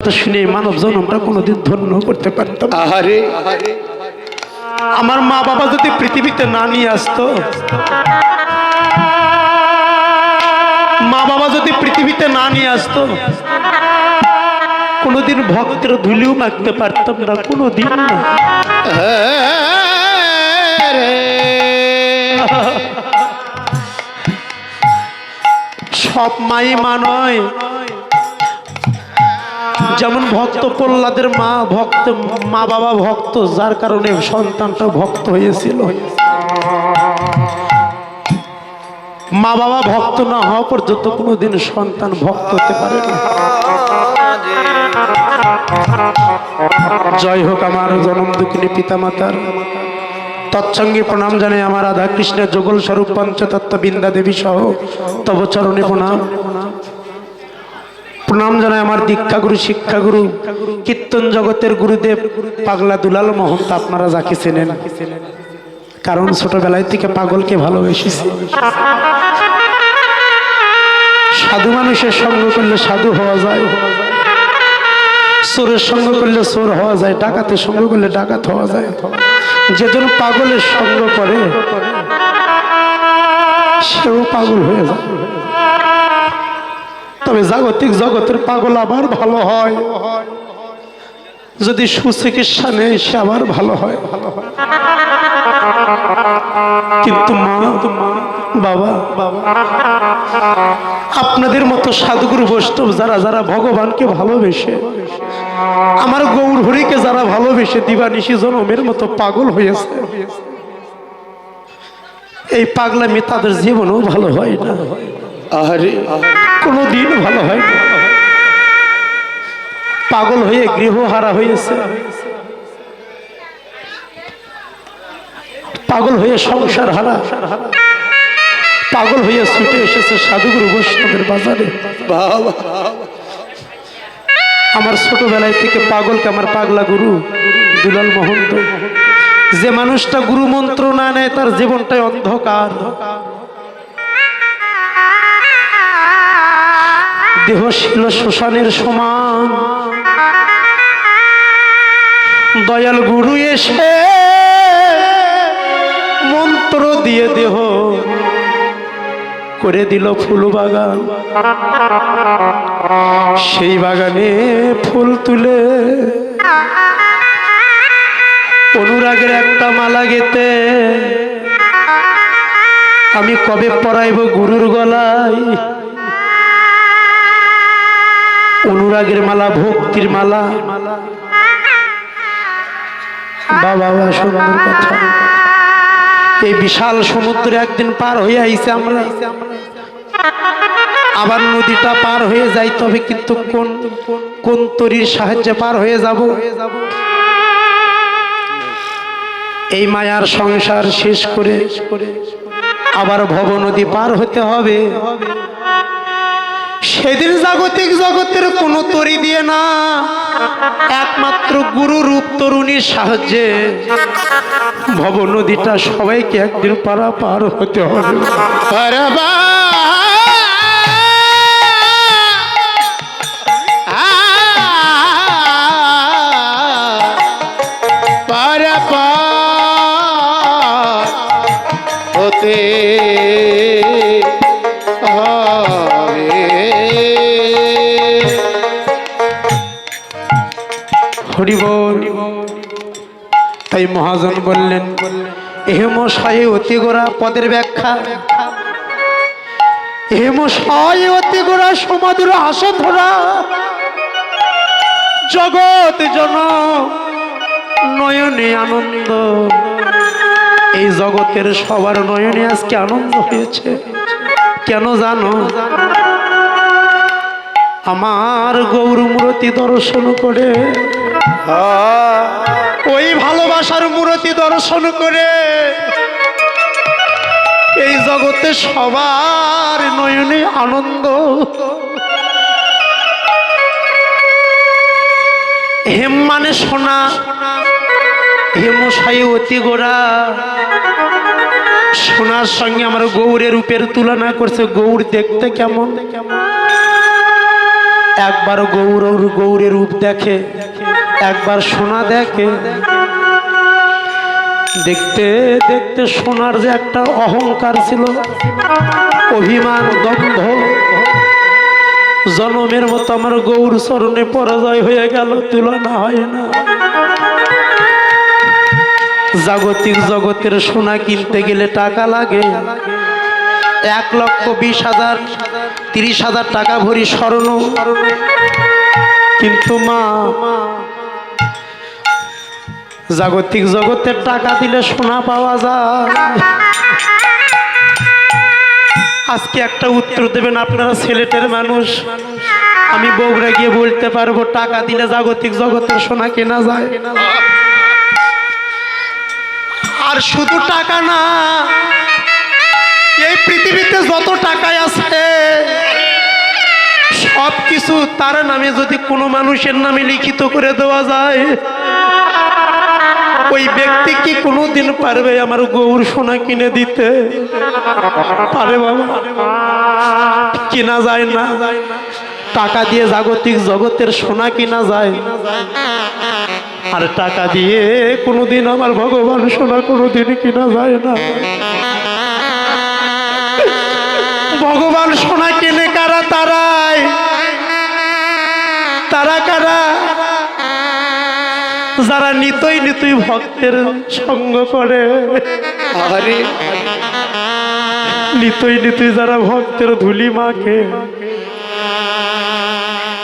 শুনে মানব জনমটা কোনোদিন ধন্য করতে পারতাম আহারে। আমার মা বাবা যদি পৃথিবীতে না নিয়ে আসতো মা বাবা যদি পৃথিবীতে না নিয়ে আসতো কোনোদিন ভক্তের ধুলিও মাখতে পারতাম না কোনোদিন না। সব মাই মা নয় যেমন ভক্ত প্রহ্লাদের মা ভক্ত, মা বাবা ভক্ত, যার কারণে সন্তানটা ভক্ত হয়েছিল। মা বাবা ভক্ত না হওয়া পর্যন্ত কোনোদিন সন্তান ভক্ত হতে পারে না। জয় হোক আমার জনম দুঃখিনী পিতা মাতার তৎসঙ্গে প্রণাম জানাই আমার রাধা কৃষ্ণের যুগল স্বরূপ পঞ্চতত্ত্ব বৃন্দা দেবী সহ তব চরণে প্রণাম। প্রণাম জানাই আমার দীক্ষাগুরু, শিক্ষাগুরু, কীর্তন জগতের গুরুদেব, পাগলা দুলাল মহন্ত, আপনারা যাকে চেনেন। কারণ ছোটবেলায় থেকে পাগলকে ভালোবেসেছি। সাধু মানুষের সঙ্গ করলে সাধু হওয়া যায়। চোরের সঙ্গ করলে চোর হওয়া যায়। ডাকাতের সঙ্গ করলে ডাকাত হওয়া যায়। যেজন পাগলের সঙ্গ করে, সেও পাগল হয়ে যায়। তবে জাগতিক জগতের পাগল আবার ভালো হয়। যদি সুচিকিৎসা নেই, সে আবার ভালো হয়। হয় কিন্তু মা, বাবা বাবা আপনাদের মতো সাধুগুরু বৈষ্ণব যারা যারা ভগবানকে ভালোবেসে, আমার গৌর হরিকে যারা ভালোবেসে দিবানিশি জনমের মতো পাগল হয়েছে, এই পাগলামি তাদের জীবনেও ভালো হয় না। আহারে কোনো দিন ভালো হয় পাগল হয়ে গৃহহারা হয়েছে। পাগল হয়ে সংসার হারা। পাগল হয়ে ছুটে এসেছে সাধুগুরু বৈষ্ণবের বাজারে। আমার ছোটবেলায় থেকে পাগলকে আমার পাগলা গুরু দুলাল মহন্ত। যে মানুষটা গুরু মন্ত্র না নেয়, তার জীবনটাই অন্ধকার। দেহ ছিল শ্মশানের সমান। দয়াল গুরু এসে মন্ত্র দিয়ে দেহ করে দিল ফুল বাগান। সেই বাগানে ফুল তুলে অনুরাগের একটা মালা গেতে আমি কবে পরাইব গুরুর গলায়? অনুরাগের মালা, ভক্তির মালা। বাবা বাবা এই বিশাল সমুদ্রে একদিন পার হয়ে আইছে আমরা। আবার নদীটা পার হয়ে যাই, তবে কিন্তু কোন কোন তরির সাহায্যে পার হয়ে যাব? এই মায়ার সংসার শেষ করে আবার ভব নদী পার হতে হবে। সেদিন জাগতিক জগতের কোনো তরি দিয়ে না। একমাত্র গুরু রূপ তরুণীর সাহায্যে। ভব নদীটা সবাইকে একদিন পারা পার হতে হবে। হরিবল তাই মহাজন বললেন এহেম সাহে অতি গোড়া পদের ব্যাখ্যা। সাহে অতি গোড়া সমাদুর হাসন ধরা জগৎ জন নয়নে আনন্দ। এই জগতের সবার নয়নে আজকে আনন্দ হয়েছে। কেন জানো? আমার গৌর মূরতি দর্শন করে ওই ভালোবাসার মূরতি দর্শন করে এই জগতে সবার নয়নে আনন্দ। হেম মানে সোনা হেমশাই অতি গোড়া। সোনার সঙ্গে আমার গৌরের রূপের তুলনা করছে, গৌর দেখতে কেমন? একবার গৌর গৌরের রূপ দেখে। একবার সোনা দেখে। দেখতে দেখতে সোনার যে একটা অহংকার ছিল, অভিমান দম্ভ জনমের মতো আমার গৌর চরণে পরাজয় হয়ে গেল, তুলনা হয় না। জাগতিক জগতের সোনা কিনতে গেলে টাকা লাগে। এক লক্ষ বিশ হাজার, তিরিশ হাজার টাকা ভরি স্বর্ণ। কিন্তু মা জাগতিক জগতের টাকা দিলে সোনা পাওয়া যায়। আজকে একটা উত্তর দেবেন আপনারা ছেলেটের মানুষ। আমি বগুড়া গিয়ে বলতে পারব, টাকা দিলে জাগতিক জগতের সোনা কেনা যায়। আর শুধু টাকা না, এই পৃথিবীতে যত টাকায় আছে সব কিছু তার নামে যদি কোনো মানুষের নামে লিখিত করে দেওয়া যায়। ওই ব্যক্তি কি কোনোদিন পারবে আমার গৌর সোনা কিনে দিতে? পারে বাবা। কিনা যায় না। টাকা দিয়ে জাগতিক জগতের সোনা কিনা যায়। আর টাকা দিয়ে কোনোদিন আমার ভগবান সোনা কোনোদিন কিনা যায় না। যারা নিতই নিতই ভক্তের সঙ্গ করে। আরে। নিতই নিতই যারা ভক্তের ধুলি মাকে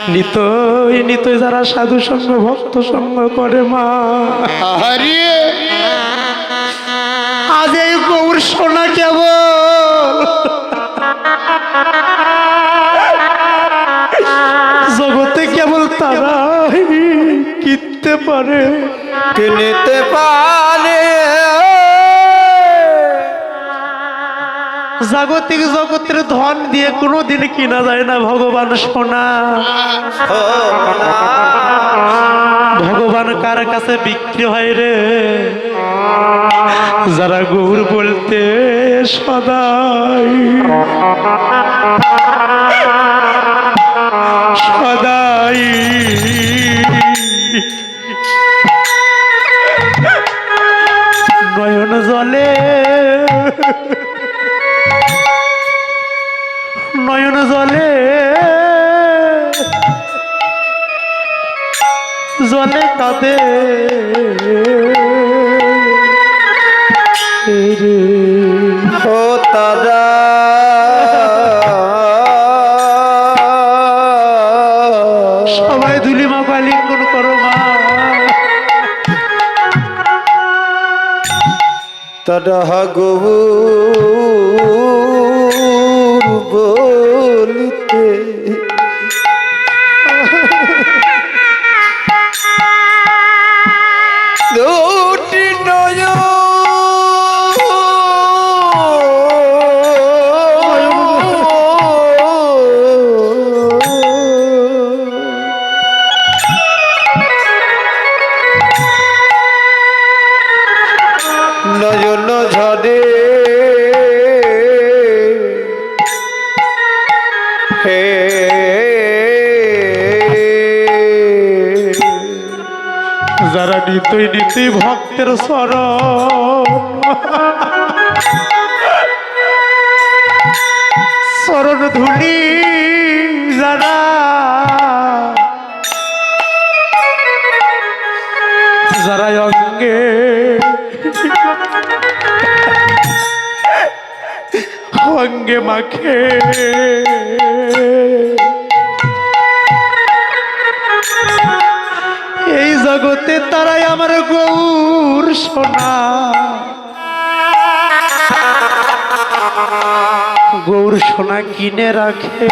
নিতই নিতই যারা সাধু সঙ্গ ভক্ত সঙ্গ করে মা। আরে। আজ এই গৌর সোনা কেবল। কিনতে পারে। কিনতে পারে? জাগতিক জগতের ধন দিয়ে কোনোদিন কিনা যায় না ভগবান সোনা। ভগবান কার কাছে বিক্রি হয় রে? যারা গৌর বলতে সদাই। সদাই। জলে কাঁদে। তারা। সবাই ধুলি মা লিঙ্গন করো মা। তারা গৌর দুটি নয় নয়ন যারা নিতই নিতই ভক্তের স্মরণ। স্মরণ ধুলি যারা যারা অঙ্গে অঙ্গে মাখে। জগতে তারাই আমার গৌর সোনা। গৌর সোনা কিনে রাখে।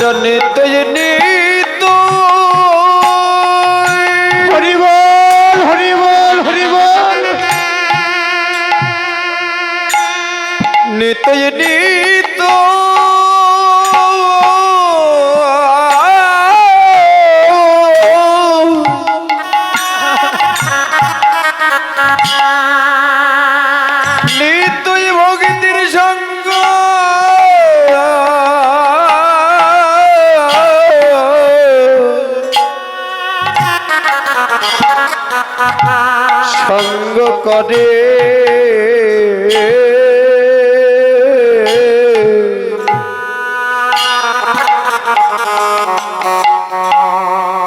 জনে নিত হরিবল তুই ভক্তির সঙ্গ সঙ্গ করে।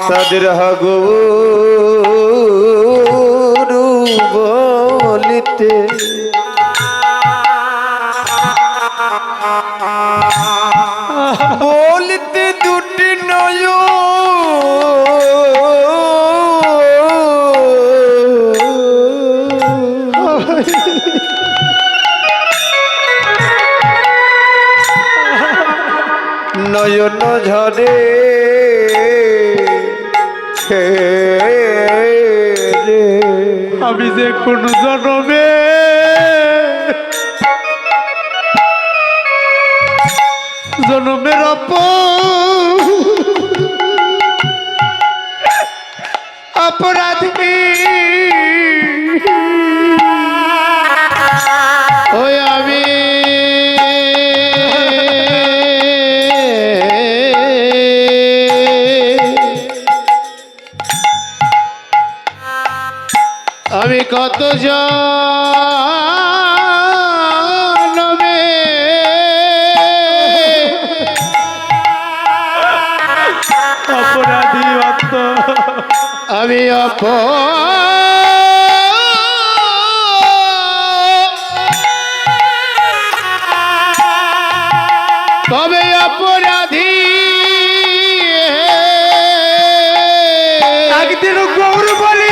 সদর হগু বলিতে বলিতে দুটি নয় নয়ন ঝরে হে আমি যে কোন জনমে জনমের অপ জনমে। অপরাধী অত আমি অপরাধী। গৌর বলিতে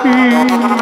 অপরাধী আরে গো